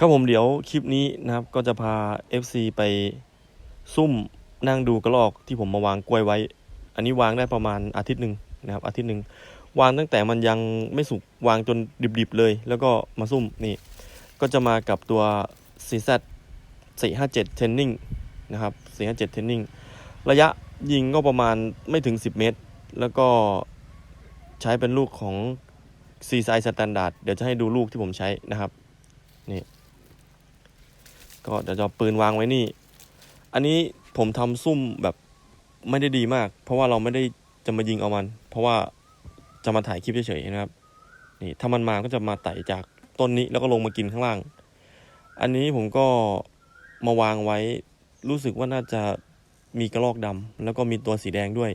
ครับผมเดี๋ยวคลิปนี้นะครับ ก็จะพา FC ไปซุ่มนั่งดูกระรอกที่ผมมาวางกล้วยไว้ อันนี้วางได้ประมาณอาทิตย์หนึ่งนะครับ อาทิตย์หนึ่งวางตั้งแต่มันยังไม่สุกวางจนดิบๆเลย แล้วก็มาซุ่มนี่ ก็จะมากับตัว CZ 457 Training นะครับ 457 Training ระยะยิงก็ประมาณไม่ถึง 10 เมตร แล้วก็ใช้เป็นลูกของ c s i Standard เดี๋ยวจะให้ดูลูกที่ผมใช้นะครับ นี่ ก็เดี๋ยวจะปืนวางไว้นี่ อันนี้ผมทำซุ่มแบบไม่ได้ดีมาก เพราะว่าเราไม่ได้จะมายิงเอามัน เพราะว่าจะมาถ่ายคลิปเฉยๆนะครับ นี่ถ้ามันมาก็จะมาไต่จากต้นนี้แล้วก็ลงมากินข้างล่าง อันนี้ผมก็มาวางไว้รู้สึกว่าน่าจะมีกระรอกดำแล้วก็มีตัวสีแดงด้วย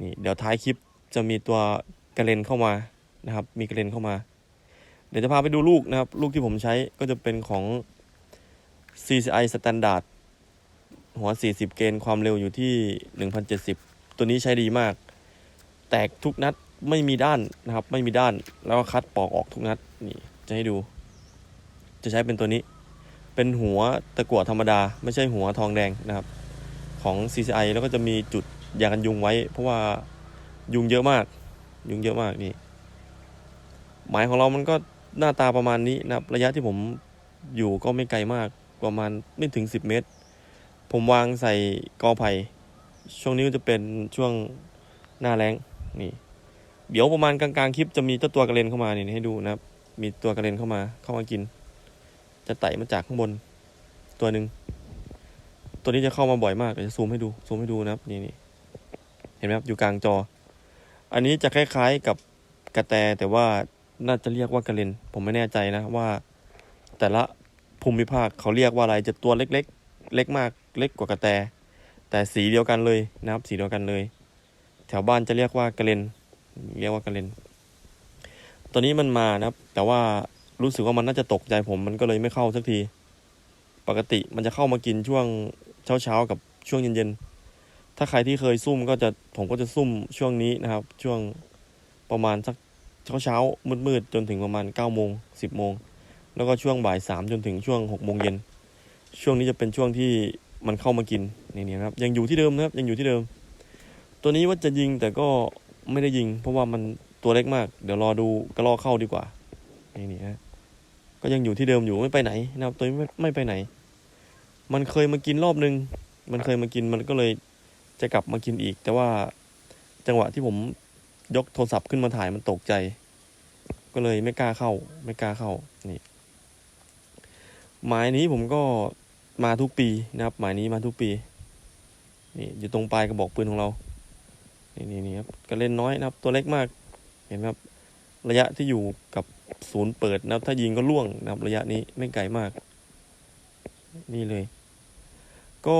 นี่เดี๋ยวท้ายคลิปจะมีตัวกระเลนเข้ามานะครับ มีกระเลนเข้ามา เดี๋ยวจะพาไปดูลูกนะครับ ลูกที่ผมใช้ก็จะเป็นของ CCI Standard หัว 40 เกณฑ์ความเร็วอยู่ที่ 1070 ตัวนี้ใช้ดีมาก แตกทุกนัดไม่มีด้านนะครับ ไม่มีด้านแล้วก็คัดปอกออกทุกนัดนี่จะให้ดู จะใช้เป็นตัวนี้ เป็นหัวตะกั่วธรรมดา ไม่ใช่หัวทองแดงนะครับ ของ CCI แล้วก็จะมีจุดยากันยุงไว้ เพราะว่ายุงเยอะมาก ยุงเยอะมากนี่หมายของเรามันก็หน้าตาประมาณนี้นะครับ ระยะที่ผมอยู่ก็ไม่ไกลมาก ประมาณไม่ถึง 10 เมตร ผมวางใส่กอไผ่ช่วงนี้ก็จะเป็นช่วงหน้าแรงนี่ เดี๋ยวประมาณกลางๆคลิปจะมีเจ้าตัวกระเลนเข้ามานี่ให้ดูนะครับ มีตัวกระเลนเข้ามาเข้ามากิน จะไต่มาจากข้างบน ตัวหนึ่งตัวนี้จะเข้ามาบ่อยมากเดี๋ยวจะซูมให้ดูซูมให้ดูนะครับนี่นี่เห็นไหมครับอยู่กลางจอ อันนี้จะคล้ายๆกับกระแตแต่ว่าน่าจะเรียกว่ากระเลนผมไม่แน่ใจนะว่า แต่ละ ภูมิภาคเขาเรียกว่าอะไรจะตัวเล็กๆ เล็กมากเล็กกว่ากระแต แต่สีเดียวกันเลยนะครับ สีเดียวกันเลย แถวบ้านจะเรียกว่ากระเลนเรียกว่ากระเลนตัวนี้มันมานะครับ แต่ว่ารู้สึกว่ามันน่าจะตกใจผมมันก็เลยไม่เข้าสักที ปกติมันจะเข้ามากินช่วงเช้าๆกับช่วงเย็นๆ ถ้าใครที่เคยซุ่มก็จะผมก็จะซุ่มช่วงนี้นะครับ ช่วงประมาณสักเช้าเช้าๆมืดๆจนถึงประมาณ9ก้าโมงสิบโมง แล้วก็ช่วงบ่ายสามจนถึงช่วงหกโมงเย็น ช่วงนี้จะเป็นช่วงที่มันเข้ามากินนี่นะครับ ยังอยู่ที่เดิมนะครับ ยังอยู่ที่เดิม ตัวนี้ว่าจะยิงแต่ก็ไม่ได้ยิง เพราะว่ามันตัวเล็กมาก เดี๋ยวรอดูกระลอกเข้าดีกว่า นี่นี่ฮะ ก็ยังอยู่ที่เดิมอยู่ไม่ไปไหนนะครับ ตัวนี้ไม่ไม่ไปไหน มันเคยมากินรอบนึง มันเคยมากินมันก็เลยจะกลับมากินอีก แต่ว่าจังหวะที่ผมยกโทรศัพท์ขึ้นมาถ่ายมันตกใจ ก็เลยไม่กล้าเข้า ไม่กล้าเข้า นี่ หมายนี้ผมก็มาทุกปีนะครับ หมายนี้มาทุกปีนี่อยู่ตรงปลายกระบอกปืนของเรานี่นี่นี่ครับก็เล่นน้อยนะครับ ตัวเล็กมากเห็นไหมครับระยะที่อยู่กับศูนย์เปิดนะครับ ถ้ายิงก็ล่วงนะครับ ระยะนี้ไม่ไกลมาก นี่เลย ก็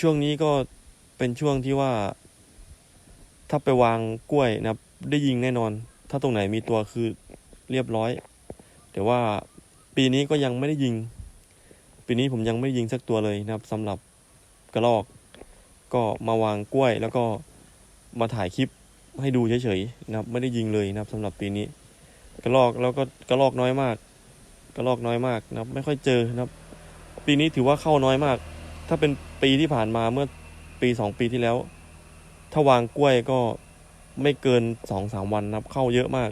ช่วงนี้ก็เป็นช่วงที่ว่า ถ้าไปวางกล้วยนะครับ ได้ยิงแน่นอน ถ้าตรงไหนมีตัวคือเรียบร้อย แต่ว่า ปีนี้ก็ยังไม่ได้ยิง ปีนี้ผมยังไม่ได้ยิงสักตัวเลยนะครับสำหรับกระรอก ก็มาวางกล้วย แล้วก็มาถ่ายคลิปให้ดูเฉยๆนะครับ ไม่ได้ยิงเลยนะครับสำหรับปีนี้ กระรอกแล้วก็กระรอกน้อยมาก กระรอกน้อยมากนะครับ ไม่ค่อยเจอนะครับ ปีนี้ถือว่าเข้าน้อยมาก ถ้าเป็นปีที่ผ่านมาเมื่อปีสองปีที่แล้ว ถ้าวางกล้วยก็ไม่เกินสองสามวันนะครับ เข้าเยอะมาก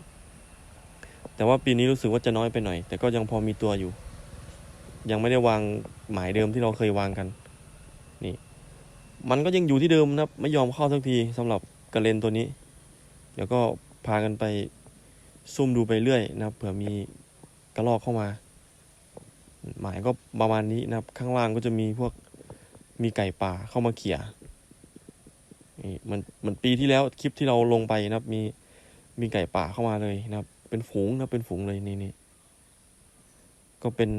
แต่ว่าปีนี้รู้สึกว่าจะน้อยไปหน่อย แต่ก็ยังพอมีตัวอยู่ ยังไม่ได้วางหมายเดิมที่เราเคยวางกัน นี่ มันก็ยังอยู่ที่เดิมนะครับ ไม่ยอมเข้าสักทีสำหรับกระเลนตัวนี้ เดี๋ยวก็พากันไปซุ่มดูไปเรื่อยนะครับเผื่อมีกระรอกเข้ามา หมายก็ประมาณนี้นะครับ ข้างล่างก็จะมีพวกมีไก่ป่าเข้ามาเขี่ยนี่มันเหมือนปีที่แล้วคลิปที่เราลงไปนะครับ มีมีไก่ป่าเข้ามาเลยนะครับ เป็นฝูงนะเป็นฝูงเลยนี่นี่ก็เป็น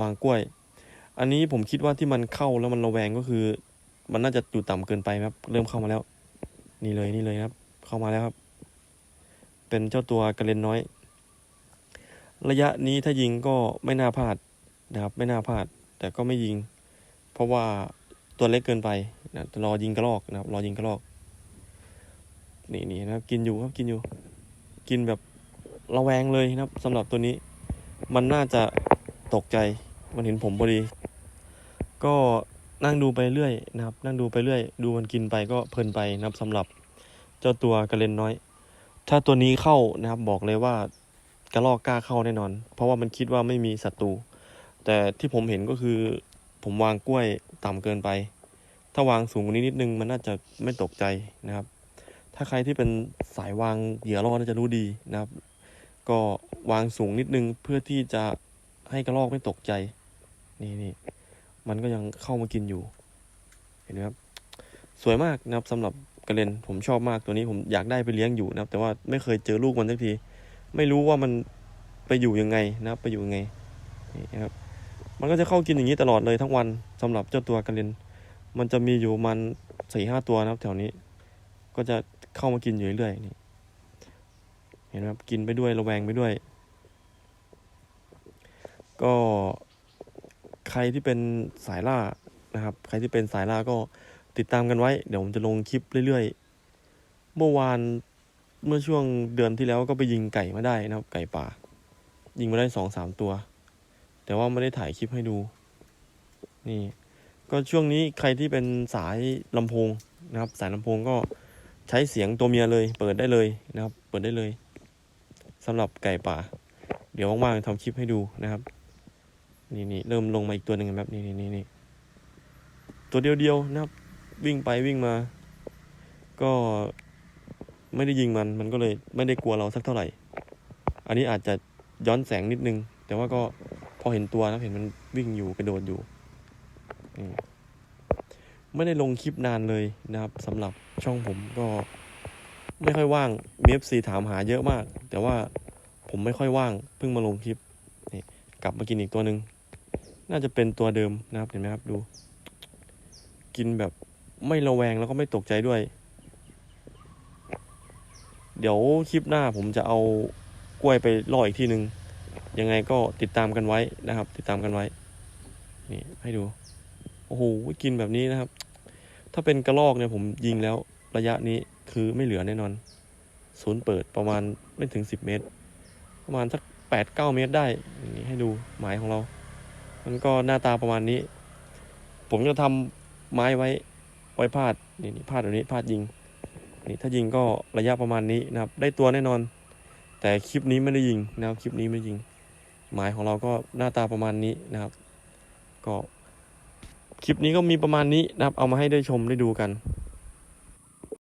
วางกล้วย อันนี้ผมคิดว่าที่มันเข้าแล้วมันระแวงก็คือ มันน่าจะอยู่ต่ำเกินไปครับ เริ่มเข้ามาแล้ว นี่เลยนี่เลยครับ เข้ามาแล้วครับ เป็นเจ้าตัวกระเลนน้อย ระยะนี้ถ้ายิงก็ไม่น่าพลาดนะครับ ไม่น่าพลาด แต่ก็ไม่ยิง เพราะว่าตัวเล็กเกินไปนะรอยิงกระรอกนะครับ รอยิงกระรอก นี่นี่นะครับ กินอยู่ครับกินอยู่ กินแบบ ระแวงเลยนะครับสำหรับตัวนี้ มันน่าจะตกใจมันเห็นผมพอดี ก็นั่งดูไปเรื่อยนะครับ นั่งดูไปเรื่อย ดูมันกินไปก็เพลินไปนะครับสำหรับเจ้าตัวกระเลนน้อย ถ้าตัวนี้เข้านะครับบอกเลยว่ากระลอกกล้าเข้าแน่นอน เพราะว่ามันคิดว่าไม่มีศัตรูแต่ที่ผมเห็นก็คือ ผมวางกล้วยต่ำเกินไป ถ้าวางสูงกว่านี้นิดนึงมันน่าจะไม่ตกใจนะครับ ถ้าใครที่เป็นสายวางเหยื่อล่อน่าจะรู้ดีนะครับ ก็วางสูงนิดนึงเพื่อที่จะให้กระรอกไม่ตกใจ นี่นี่มันก็ยังเข้ามากินอยู่ เห็นไหมครับ สวยมากนะครับสำหรับกระเลนผมชอบมากตัวนี้ผมอยากได้ไปเลี้ยงอยู่นะครับ แต่ว่าไม่เคยเจอลูกมันสักที ไม่รู้ว่ามันไปอยู่ยังไงนะครับ ไปอยู่ยังไงนี่นะครับ มันก็จะเข้ากินอย่างนี้ตลอดเลยทั้งวันสำหรับเจ้าตัวกระเลนมันจะมีอยู่มันสี่ห้าตัวนะครับ แถวนี้ ก็จะเข้ามากินอยู่เรื่อยๆนี่ เห็นไหมครับกินไปด้วยระแวงไปด้วย ก็ใครที่เป็นสายล่านะครับ ใครที่เป็นสายล่าก็ติดตามกันไว้ เดี๋ยวผมจะลงคลิปเรื่อยๆ เมื่อวานเมื่อช่วงเดือนที่แล้วก็ไปยิงไก่มาได้นะครับ ไก่ป่า ยิงมาได้สองสามตัว แต่ว่าไม่ได้ถ่ายคลิปให้ดู นี่ ก็ช่วงนี้ใครที่เป็นสายลำโพงนะครับ สายลำโพงก็ใช้เสียงตัวเมียเลย เปิดได้เลยนะครับ เปิดได้เลย สำหรับไก่ป่า เดี๋ยวว่างๆทำคลิปให้ดูนะครับนี่นี่เริ่มลงมาอีกตัวหนึ่งครับนี่นี่นี่นี่ตัวเดียวเดียวๆนะครับ วิ่งไปวิ่งมา ก็ไม่ได้ยิงมันมันก็เลยไม่ได้กลัวเราสักเท่าไหร่ อันนี้อาจจะย้อนแสงนิดนึง แต่ว่าก็พอเห็นตัวนะเห็นมันวิ่งอยู่กระโดดอยู่ไม่ได้ลงคลิปนานเลยนะครับสำหรับช่องผมก็ ไม่ค่อยว่างมีเอฟซีถามหาเยอะมาก แต่ว่าผมไม่ค่อยว่างเพิ่งมาลงคลิปนี่กลับมากินอีกตัวหนึ่งน่าจะเป็นตัวเดิมนะครับเห็นไหมครับดู กินแบบไม่ระแวงแล้วก็ไม่ตกใจด้วย เดี๋ยวคลิปหน้าผมจะเอากล้วยไปล่ออีกทีหนึ่งยังไงก็ติดตามกันไว้นะครับ ติดตามกันไว้ นี่ให้ดูโอ้โหกินแบบนี้นะครับ ถ้าเป็นกระรอกเนี่ยผมยิงแล้วระยะนี้ คือไม่เหลือแน่นอน ศูนย์เปิดประมาณไม่ถึงสิบเมตร ประมาณสักแปดเก้าเมตรได้อย่างนี้ให้ดูหมายของเรา มันก็หน้าตาประมาณนี้ ผมจะทำไม้ไว้ไว้พาดนี่นี่พาดแบบนี้พาดยิงนี่ถ้ายิงก็ระยะประมาณนี้นะครับ ได้ตัวแน่นอน แต่คลิปนี้ไม่ได้ยิงนะครับคลิปนี้ไม่ยิงหมายของเราก็หน้าตาประมาณนี้นะครับ ก็คลิปนี้ก็มีประมาณนี้นะครับ เอามาให้ได้ชมได้ดูกัน